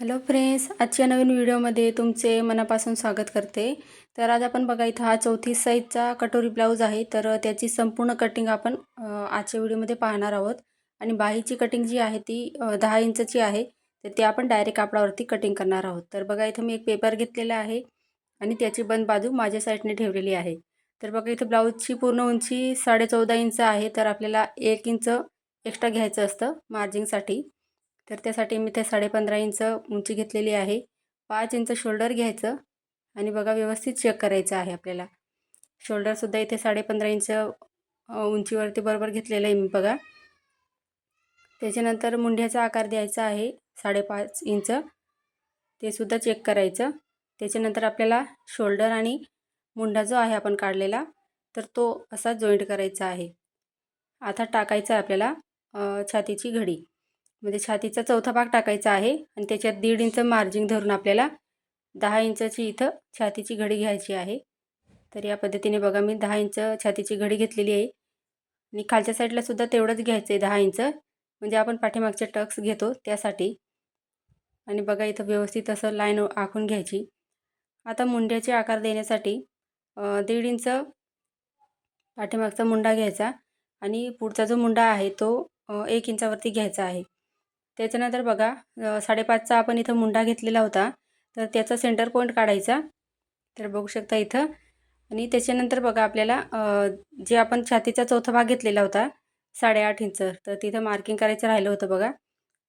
Hello friends आजच्या नवीन व्हिडिओमध्ये तुमचे मनापासून स्वागत करते. तर आज आपण बघा इथं हा चौथी साईजचा कटोरी ब्लाऊज आहे. तर त्याची संपूर्ण कटिंग आपण आजच्या व्हिडिओमध्ये पाहणार आहोत. आणि बाहीची कटिंग जी आहे ती दहा इंचची आहे. तर ती आपण डायरेक्ट कापडावरती कटिंग करणार आहोत. तर बघा इथं मी एक पेपर घेतलेला आहे. आणि त्याची बंद बाजू माझ्या साईडने ठेवलेली आहे. तर बघा इथं ब्लाऊजची पूर्ण उंची साडे चौदा इंच आहे. तर आपल्याला एक इंच एक्स्ट्रा घ्यायचं असतं मार्जिंगसाठी तर त्यासाठी मी ते साडेपंधरा इंच उंची घेतलेली आहे. पाच इंच शोल्डर घ्यायचं आणि बघा व्यवस्थित चेक करायचं आहे आपल्याला. शोल्डरसुद्धा इथे साडेपंधरा इंच उंचीवरती बरोबर घेतलेलं आहे मी बघा. त्याच्यानंतर मुंढ्याचा आकार द्यायचा आहे साडेपाच इंच. ते सुद्धा चेक करायचं. त्याच्यानंतर आपल्याला शोल्डर आणि मुंढा जो आहे आपण काढलेला तर तो असा जॉईंट करायचा आहे. आता टाकायचा आहे आपल्याला छातीची घडी. म्हणजे छातीचा चौथा भाग टाकायचा आहे आणि त्याच्यात दीड इंच मार्जिंग धरून आपल्याला दहा इंचाची इथं छातीची घडी घ्यायची आहे. तर या पद्धतीने बघा मी दहा इंच छातीची घडी घेतलेली आहे. आणि खालच्या साईडला सुद्धा तेवढंच घ्यायचं आहे दहा इंच. म्हणजे आपण पाठीमागचे टक्स घेतो त्यासाठी. आणि बघा इथं व्यवस्थित असं लाईन आखून घ्यायची. आता मुंड्याचे आकार देण्यासाठी दीड इंच पाठीमागचा मुंडा घ्यायचा. आणि पुढचा जो मुंडा आहे तो एक इंचावरती घ्यायचा आहे. त्याच्यानंतर बघा साडेपाचचा आपण इथं मुंडा घेतलेला होता. तर त्याचा सेंटर पॉईंट काढायचा. तर बघू शकता इथं. आणि त्याच्यानंतर बघा आपल्याला जे आपण छातीचा चौथा भाग घेतलेला होता साडेआठ इंच. तर तिथं मार्किंग करायचं राहिलं होतं बघा.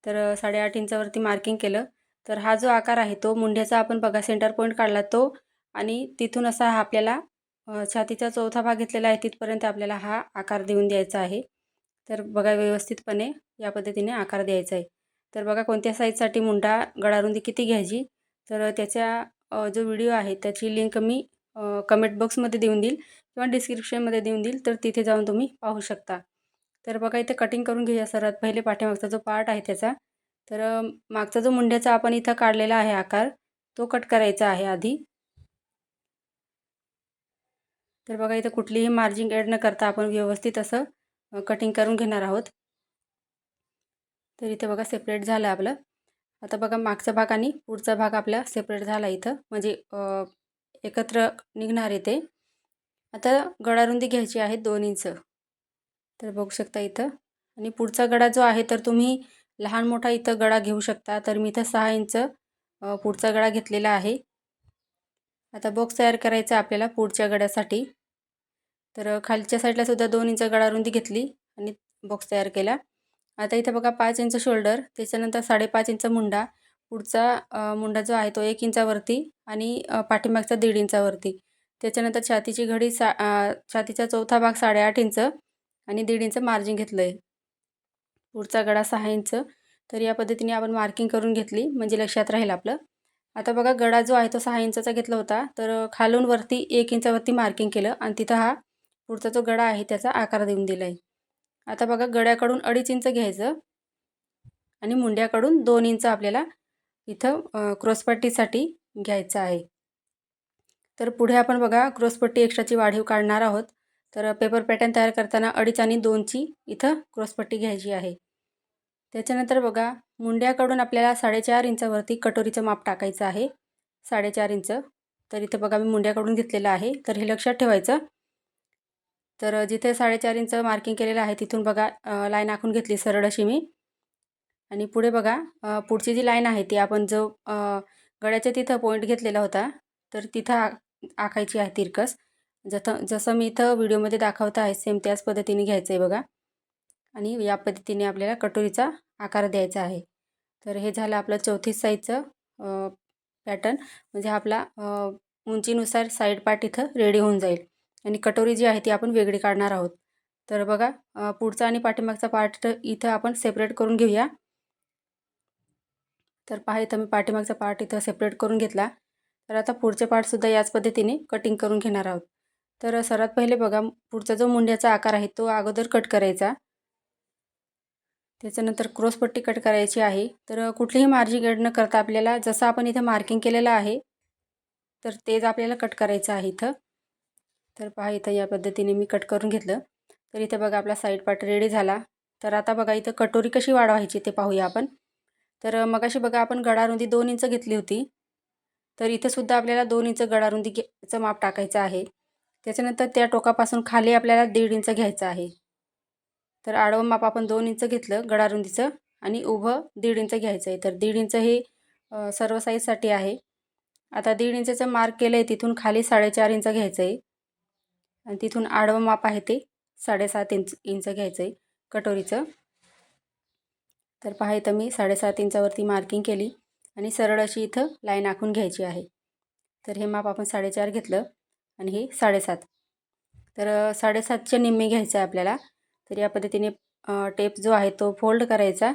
तर साडेआठ इंचावरती मार्किंग केलं. तर हा जो आकार आहे तो मुंड्याचा आपण बघा सेंटर पॉईंट काढला तो. आणि तिथून असा हा आपल्याला छातीचा चौथा भाग घेतलेला आहे तिथपर्यंत आपल्याला हा आकार देऊन द्यायचा आहे. तर बघा व्यवस्थितपणे या पद्धतीने आकार द्यायचा आहे. तर बघा कोणत्या साईजसाठी मुंडा गळारुंदी किती घ्यायची? तर त्याच्या जो व्हिडिओ आहे त्याची लिंक मी कमेंट बॉक्समध्ये देऊन देईल किंवा डिस्क्रिप्शनमध्ये देऊन देईल तर तिथे जाऊन तुम्ही पाहू शकता. तर बघा इथे कटिंग करून घेऊया सर्वात पहिले पाठीमागचा जो पार्ट आहे त्याचा. तर मागचा जो मुंड्याचा आपण इथं काढलेला आहे आकार तो कट करायचा आहे आधी. तर बघा इथं कुठलीही मार्जिंग ॲड न करता आपण व्यवस्थित असं कटिंग करून घेणार आहोत. तर इथे बघा सेपरेट झालं आपलं. आता बघा मागचा भाग आणि पुढचा भाग आपला सेपरेट झाला इथं. म्हणजे एकत्र निघणार आहे ते. आता गडारुंदी घ्यायची आहे दोन इंच तर बघू शकता इथं. आणि पुढचा गडा जो आहे तर तुम्ही लहान मोठा इथं गळा घेऊ शकता. तर मी इथं सहा इंच पुढचा गळा घेतलेला आहे. आता बॉक्स तयार करायचा आहे आपल्याला पुढच्या गड्यासाठी. तर खालच्या साईडला सुद्धा दोन इंच गळारुंदी घेतली आणि बॉक्स तयार केला. आता इथं बघा पाच इंच शोल्डर त्याच्यानंतर साडेपाच इंच मुंडा. पुढचा मुंडा जो आहे तो एक इंचावरती आणि पाठीमागचा दीड इंचावरती. त्याच्यानंतर छातीची घडी सा छातीचा चौथा भाग साडेआठ इंच आणि दीड इंच मार्जिन घेतलं आहे पुढचा गळा सहा इंच. तर या पद्धतीने आपण मार्किंग करून घेतली म्हणजे लक्षात राहील आपलं. आता बघा गळा जो आहे तो सहा इंचाचा घेतला होता तर खालून वरती एक इंचावरती मार्किंग केलं आणि तिथं हा पुढचा जो गळा आहे त्याचा आकार देऊन दिला आहे आता बघा गड्याकडून अडीच इंच घ्यायचं. आणि मुंड्याकडून दोन इंच आपल्याला इथं क्रॉसपट्टीसाठी घ्यायचं आहे. तर पुढे आपण बघा क्रॉसपट्टी एक्स्ट्राची वाढीव काढणार आहोत. तर पेपर पॅटर्न तयार करताना अडीच आणि दोनची इथं क्रॉसपट्टी घ्यायची आहे. त्याच्यानंतर बघा मुंड्याकडून आपल्याला साडेचार इंचावरती कटोरीचं माप टाकायचं आहे. साडेचार इंच. तर इथं बघा मी मुंड्याकडून घेतलेलं आहे. तर हे लक्षात ठेवायचं. तर जिथे साडेचार इंच मार्किंग केलेलं आहे तिथून बघा लाईन आखून घेतली सरळ अशी मी. आणि पुढे बघा पुढची जी लाईन आहे ती आपण जो गळ्याच्या तिथं पॉईंट घेतलेला होता तर तिथं आ आखायची आहे तिरकस. जथं जसं मी इथं व्हिडिओमध्ये दाखवत आहे सेम त्याच पद्धतीने घ्यायचं आहे बघा. आणि या पद्धतीने आपल्याला कटोरीचा आकार द्यायचा आहे. तर हे झालं आपलं चौथीस साईजचं पॅटर्न म्हणजे आपला उंचीनुसार साईड पार्ट इथं रेडी होऊन जाईल. आणि कटोरी जी आहे ती आपण वेगळी काढणार आहोत. तर बघा पुढचा आणि पाठीमागचा पार्ट इथं आपण सेपरेट करून घेऊया. तर पहा इथं मी पाठीमागचा पार्ट इथं सेपरेट करून घेतला. तर आता पुढचे पार्टसुद्धा याच पद्धतीने कटिंग करून घेणार आहोत. तर सर्वात पहिले बघा पुढचा जो मुंड्याचा आकार आहे तो अगोदर कट करायचा. त्याच्यानंतर क्रॉसपट्टी कट करायची आहे. तर कुठलीही मार्जिन ॲड न करता आपल्याला जसं आपण इथं मार्किंग केलेलं आहे तर तेच आपल्याला कट करायचं आहे इथं. तर पहा इथं या पद्धतीने मी कट करून घेतलं. तर इथं बघा आपला साईड पार्ट रेडी झाला. तर आता बघा इथं कटोरी कशी वाढवायची ते पाहूया आपण. तर मगाशी बघा आपण गडारुंदी दोन इंच घेतली होती. तर इथंसुद्धा आपल्याला दोन इंच गडारुंदी घ्यायचं माप टाकायचं आहे. त्याच्यानंतर त्या टोकापासून खाली आपल्याला दीड इंच घ्यायचं आहे. तर आडवं माप आपण दोन इंच घेतलं गडारुंदीचं आणि उभं दीड इंच घ्यायचं आहे तर दीड इंच हे सर्व साईजसाठी आहे. आता दीड इंचाचं मार्क केलं आहे तिथून खाली साडेचार इंच घ्यायचं आहे आणि तिथून आडवं माप आहे ते साडेसात इंच इंच घ्यायचं आहे कटोरीचं. तर पहा इथं मी साडेसात इंचावरती मार्किंग केली आणि सरळ अशी इथं लाईन आखून घ्यायची आहे. तर हे माप आपण साडेचार घेतलं आणि हे साडेसात. तर साडेसातच्या निम्मे घ्यायचं आहे आपल्याला. तर या पद्धतीने टेप जो आहे तो फोल्ड करायचा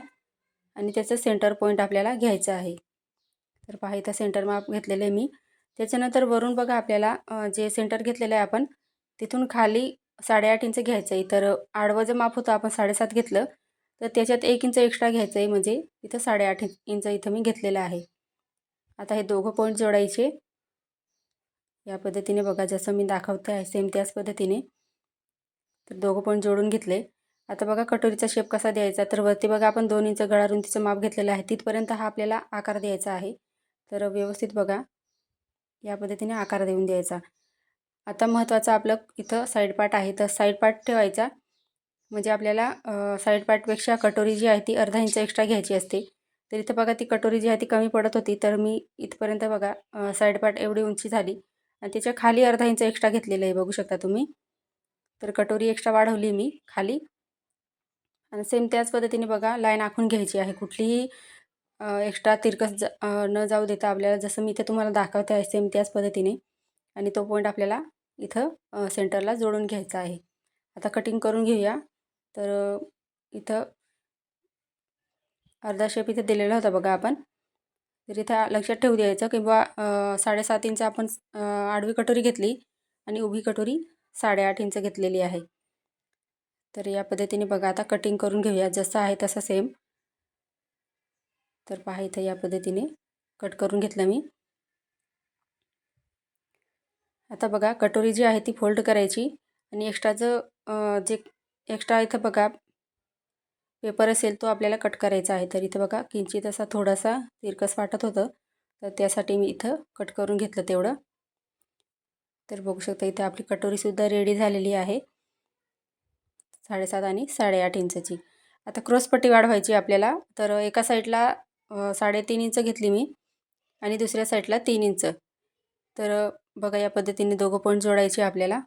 आणि त्याचं सेंटर पॉईंट आपल्याला घ्यायचं आहे. तर पहा इथं सेंटर माप घेतलेलं आहे मी. त्याच्यानंतर वरून बघा आपल्याला जे सेंटर घेतलेलं आहे आपण तिथून खाली साडेआठ इंच घ्यायचं आहे तर आडवं जे माप होतं आपण साडेसात घेतलं तर त्याच्यात एक इंच एक्स्ट्रा घ्यायचं आहे म्हणजे इथं साडेआठ इंच इथं मी घेतलेलं आहे. आता हे दोघं पॉईंट जोडायचे. या पद्धतीने बघा जसं मी दाखवते आहे सेम त्याच पद्धतीने. तर दोघं पॉईंट जोडून घेतले. आता बघा कटोरीचा शेप कसा द्यायचा? तर वरती बघा आपण दोन इंच गळा रुंदीचं माप घेतलेलं आहे. तिथपर्यंत हा आपल्याला आकार द्यायचा आहे. तर व्यवस्थित बघा या पद्धतीने आकार देऊन द्यायचा. आता महत्त्वाचं आपलं इथं साईड पार्ट आहे. तर साईड पार्ट ठेवायचा. म्हणजे आपल्याला साईड पार्टपेक्षा कटोरी जी आहे ती अर्धा इंच एक्स्ट्रा घ्यायची असते. तर इथं बघा ती कटोरी जी आहे ती कमी पडत होती. तर मी इथपर्यंत बघा साईड पार्ट एवढी उंची झाली. आणि त्याच्याखाली अर्धा इंच एक्स्ट्रा घेतलेलं आहे बघू शकता तुम्ही. तर कटोरी एक्स्ट्रा वाढवली मी खाली. आणि सेम त्याच पद्धतीने बघा लाईन आखून घ्यायची आहे. कुठलीही एक्स्ट्रा तिरकस ज न जाऊ देता आपल्याला जसं मी इथे तुम्हाला दाखवते आहे सेम त्याच पद्धतीने. आणि तो पॉईंट आपल्याला इथं सेंटरला जोडून घ्यायचा आहे. आता कटिंग करून घेऊया. तर इथं अर्धा शेप इथे दिलेला होता बघा आपण. तर इथं लक्षात ठेवू द्यायचं किंवा साडेसात इंच आपण आडवी कटोरी घेतली आणि उभी कटोरी साडेआठ इंच घेतलेली आहे. तर या पद्धतीने बघा आता कटिंग करून घेऊया. जसं आहे तसं सेम. तर पहा इथं या पद्धतीने कट करून घेतलं मी. आता बघा कटोरी जी आहे ती फोल्ड करायची आणि एक्स्ट्राचं जे एक्स्ट्रा इथं बघा पेपर असेल तो आपल्याला कट करायचा आहे. तर इथं बघा किंचित असा थोडासा तिरकस वाटत होतं तर त्यासाठी मी इथं कट करून घेतलं तेवढं. तर बघू शकता इथं आपली कटोरीसुद्धा रेडी झालेली आहे. साडेसात आणि साडेआठ इंचची. आता क्रॉसपट्टी वाढवायची आपल्याला. तर एका साईडला साडेतीन इंच घेतली मी आणि दुसऱ्या साईडला तीन इंच. तर बघा या पद्धतीने दोघं पॉईंट जोडायचे आपल्याला.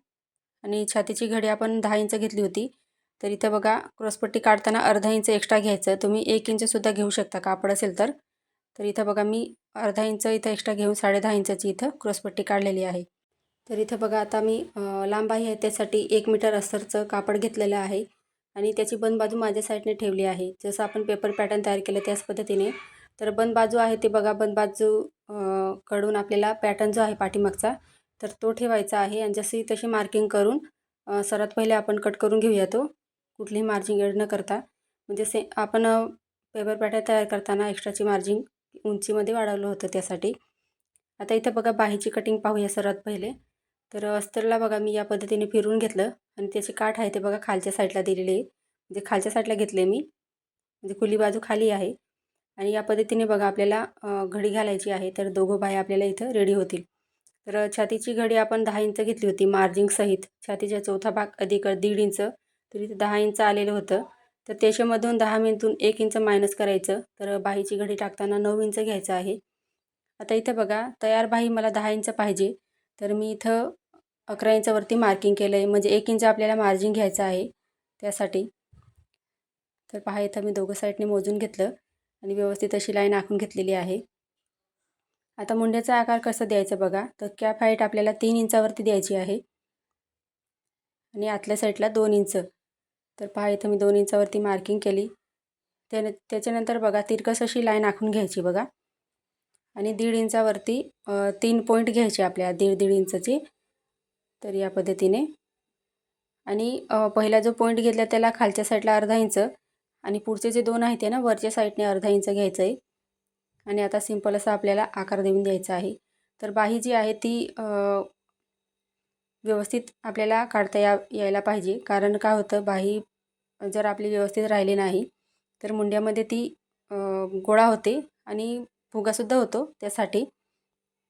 आणि छातीची घडी आपण दहा इंच घेतली होती. तर इथं बघा क्रॉसपट्टी काढताना अर्धा इंच एक्स्ट्रा घ्यायचं. तुम्ही एक इंचसुद्धा घेऊ शकता कापड असेल तर. तर इथं बघा मी अर्धा इंच इथं एक्स्ट्रा घेऊन साडे दहा इंचाची इथं क्रॉसपट्टी काढलेली आहे. तर इथं बघा आता मी लांब आहे त्यासाठी एक मीटर अस्तरचं कापड घेतलेलं आहे. आणि त्याची बंद बाजू माझ्या साईडने ठेवली आहे. जसं आपण पेपर पॅटर्न तयार केलं त्याच पद्धतीने तर बंद बाजू आहे ते बघा. बंद बाजू कडून आपल्याला पॅटर्न जो आहे पाठीमागचा तर तो ठेवायचा आहे. आणि जशी तशी मार्किंग करून सर्वात पहिले आपण कट करून घेऊया तो. कुठलीही मार्जिंग एड न करता. म्हणजे से आपण पेपर पॅटर्न तयार करताना एक्स्ट्राची मार्जिंग उंचीमध्ये वाढवलं होतं त्यासाठी. आता इथं बघा बाहीची कटिंग पाहूया सर्वात पहिले. तर अस्तरला बघा मी या पद्धतीने फिरून घेतलं. आणि त्याची काठ आहे ते बघा खालच्या साईडला दिलेली आहे. म्हणजे खालच्या साईडला घेतले मी. म्हणजे खुली बाजू खाली आहे. आणि या पद्धतीने बघा आपल्याला घडी घालायची आहे तर दोघं बाया आपल्याला इथं रेडी होतील. तर छातीची घडी आपण दहा इंच घेतली होती मार्जिंगसहित छातीचा चौथा भाग अधिक दीड इंच तर इथे दहा इंच आलेलं होतं. तर त्याच्यामधून दहा मिनिटून एक इंच मायनस करायचं. तर बाहीची घडी टाकताना नऊ इंच घ्यायचं आहे. आता इथं बघा तयार बाही मला दहा इंच पाहिजे. तर मी इथं अकरा इंचावरती मार्किंग केलं आहे म्हणजे एक इंच आपल्याला मार्जिन घ्यायचं आहे त्यासाठी. तर पहा इथं मी दोघं साईडने मोजून घेतलं. आणि व्यवस्थित अशी लाईन आखून घेतलेली आहे. आता मुंड्याचा आकार कसा द्यायचा बघा. तर कॅप हाईट आपल्याला तीन इंचावरती द्यायची आहे. आणि आतल्या साईडला दोन इंच. तर पहा इथं मी दोन इंचावरती मार्किंग केली. त्याने त्याच्यानंतर बघा तिरकस अशी लाईन आखून घ्यायची बघा. आणि दीड इंचावरती तीन पॉईंट घ्यायचे आपल्या दीड दीड इंचची. तर या पद्धतीने. आणि पहिला जो पॉईंट घेतला त्याला खालच्या साईडला अर्धा इंच. आणि पुढचे जे दोन आहेत ते ना वरच्या साईडने अर्धा इंच घ्यायचं आहे आणि आता सिंपल असा आपल्याला आकार देऊन द्यायचा आहे. तर बाही जी आहे ती व्यवस्थित आपल्याला काढता या यायला पाहिजे. कारण काय होतं बाही जर आपली व्यवस्थित राहिली नाही तर मुंड्यामध्ये ती गोळा होते आणि फुगासुद्धा होतो त्यासाठी.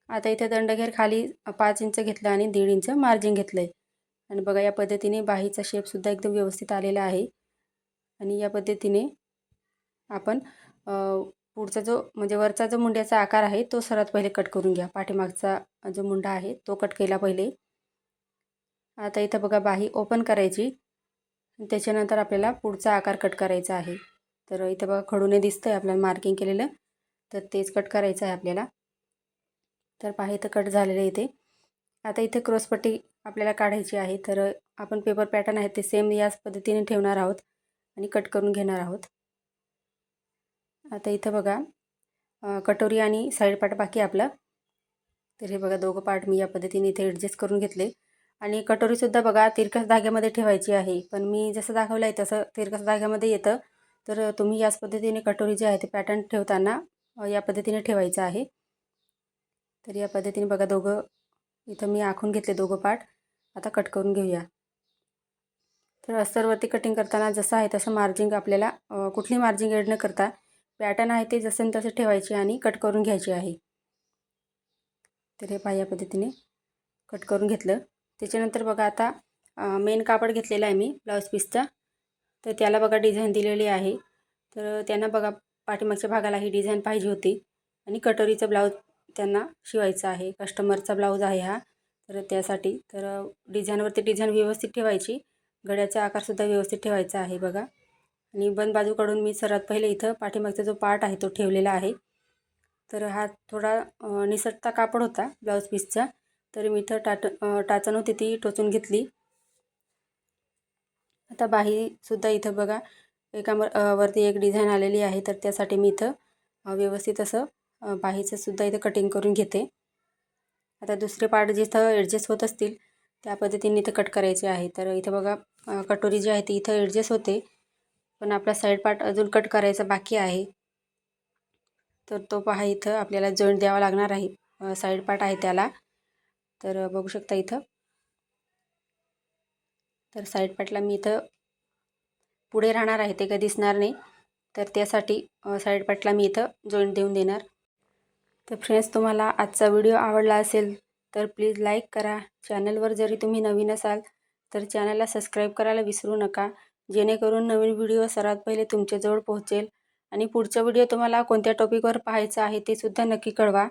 आता इथे दंडघेर खाली पाच इंच घेतलं आणि दीड इंच मार्जिन घेतलं आहे आणि बघा या पद्धतीने बाहीचा शेपसुद्धा एकदम व्यवस्थित आलेला आहे. आणि या पद्धतीने आपण पुढचा जो म्हणजे वरचा जो मुंड्याचा आकार आहे तो सर्वात पहिले कट करून घ्या. पाठीमागचा जो मुंडा आहे तो कट केला पहिले. आता इथं बघा बाही ओपन करायची. त्याच्यानंतर आपल्याला पुढचा आकार कट करायचा आहे. तर इथं बघा खडूने दिसतं आहे आपल्याला मार्किंग केलेलं. तर तेच कट करायचं आहे आपल्याला. तर पहा इथं कट झालेलं इथे आता इथे क्रॉसपट्टी आपल्याला काढायची आहे. तर आपण पेपर पॅटर्न आहे ते सेम याच पद्धतीने ठेवणार आहोत. आणि कट करून घेणार आहोत. आता इथं बघा कटोरी आणि साईड पार्ट बाकी आपलं. तर हे बघा दोघं पार्ट मी या पद्धतीने इथे ॲडजस्ट करून घेतले. आणि कटोरीसुद्धा बघा तिरकस धाग्यामध्ये ठेवायची आहे. पण मी जसं दाखवलं आहे तसं तिरकस धाग्यामध्ये येतं. तर तुम्ही याच पद्धतीने कटोरी जे आहे ते पॅटर्न ठेवताना या पद्धतीने ठेवायचं आहे. तर या पद्धतीने बघा दोघं इथं मी आखून घेतले दोघं पार्ट. आता कट करून घेऊया. तर अस्तरवरती कटिंग करताना जसं आहे तसं मार्जिंग आपल्याला कुठली मार्जिंग एड न करता पॅटर्न आहे ते जसं तसं ठेवायची आणि कट करून घ्यायची आहे. तर हे पाहिजे पद्धतीने कट करून घेतलं. त्याच्यानंतर बघा आता मेन कापड घेतलेला आहे मी ब्लाऊज पीसचा तर त्याला बघा डिझाईन दिलेली आहे. तर त्यांना बघा पाठीमागच्या भागाला ही डिझाईन पाहिजे होती. आणि कटोरीचं ब्लाऊज त्यांना शिवायचा आहे. कस्टमरचा ब्लाऊज आहे हा. तर त्यासाठी तर डिझाईनवरती डिझाईन व्यवस्थित ठेवायची. घड्याचा आकारसुद्धा व्यवस्थित ठेवायचा आहे बघा. आणि बंद बाजूकडून मी सर्वात पहिले इथं पाठीमागचा जो पार्ट आहे तो ठेवलेला आहे. तर हा थोडा निसटता कापड होता ब्लाऊज पीसचा. तर मी इथं टाट टाचन होती ती टोचून घेतली. आता बाहीसुद्धा इथं बघा. एका वरती एक डिझाईन आलेली आहे. तर त्यासाठी मी इथं व्यवस्थित असं बाहीचं सुद्धा इथं कटिंग करून घेते. आता दुसरे पार्ट जिथं ॲडजस्ट होत असतील त्या पद्धतीने इथं कट करायचे आहे. तर इथं बघा कटोरी जी आहे ती इथं ॲडजस्ट होते. पण आपला साईड पार्ट अजून कट करायचा बाकी आहे. तर तो पहा इथं आपल्याला जॉईंट द्यावा लागणार आहे. साईड पार्ट आहे त्याला. तर बघू शकता इथं. तर साईड पार्टला मी इथं पुढे राहणार आहे ते काही दिसणार नाही. तर त्यासाठी साईड पार्टला मी इथं जॉईंट देऊन देणार. तर फ्रेंड्स तुम्हाला आजचा व्हिडिओ आवडला असेल तर प्लीज लाईक करा. चॅनलवर जरी तुम्ही नवीन असाल तर चॅनलला सबस्क्राईब करायला विसरू नका. जेणेकरून नवीन व्हिडिओ सर्वात पहिले तुमच्याजवळ पोहोचेल. आणि पुढचा व्हिडिओ तुम्हाला कोणत्या टॉपिकवर पाहायचा आहे ते सुद्धा नक्की कळवा.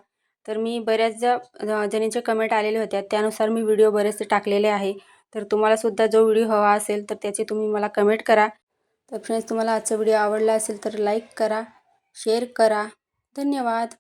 तर मी बऱ्याचदा जणींच्या कमेंट आलेले होत्या. त्यानुसार मी व्हिडिओ बरेचसे टाकलेले आहे. तर तुम्हालासुद्धा जो व्हिडिओ हवा असेल तर त्याचे तुम्ही मला कमेंट करा. तर फ्रेंड्स तुम्हाला आजचा व्हिडिओ आवडला असेल तर लाईक करा शेअर करा. धन्यवाद.